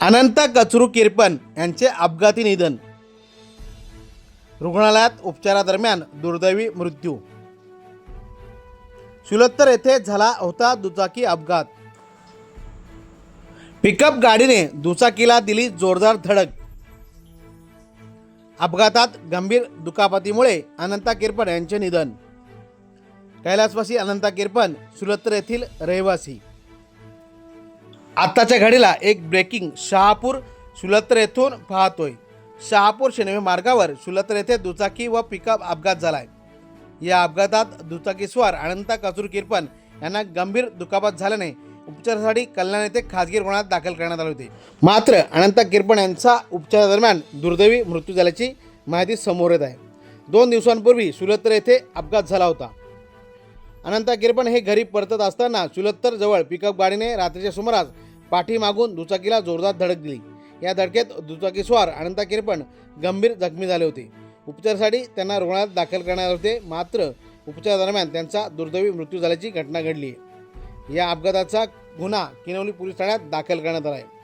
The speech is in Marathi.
अनंता कचरू किरपन यांचे अपघाती निधन. रुग्णालयात उपचारादरम्यान दुर्दैवी मृत्यू. सुलत्तर येथे झाला होता दुचाकी अपघात. पिकअप गाडीने दुचाकीला दिली जोरदार धडक. अपघातात गंभीर दुखापतीमुळे अनंता किरपण यांचे निधन. कैलासवासी अनंता किरपण सुलत्तर येथील रहिवासी. आत्ताच्या घडीला एक ब्रेकिंग शहापूर सुलत्र येथून पाहतोय. शहापूर शेनवे मार्गावर सुलत्र येथे दुचाकी व पिकअप अपघात झालाय. या अपघातात दुचाकीस्वार अनंता कचूर किरपन यांना गंभीर दुखापत झाल्याने उपचारासाठी कल्याण येथे खाजगी रुग्णालयात दाखल करण्यात आले होते. मात्र अनंता किरपण यांचा उपचारादरम्यान दुर्दैवी मृत्यू झाल्याची माहिती समोर येत आहे. दोन दिवसांपूर्वी सुलत्र येथे अपघात झाला होता. अनंता किरपण हे घरी परतत असताना सुलत्तर जवळ पिकअप गाडीने रात्रीच्या सुमारास पाठीमागून दुचाकीला जोरदार धडक दिली. या धडकेत दुचाकीस्वार अनंता किरपण गंभीर जखमी झाले होते. उपचारासाठी त्यांना रुग्णालयात दाखल करण्यात आले होते. मात्र उपचारादरम्यान त्यांचा दुर्दैवी मृत्यू झाल्याची घटना घडली आहे. या अपघाताचा गुन्हा किनवली पोलीस ठाण्यात दाखल करण्यात आला आहे.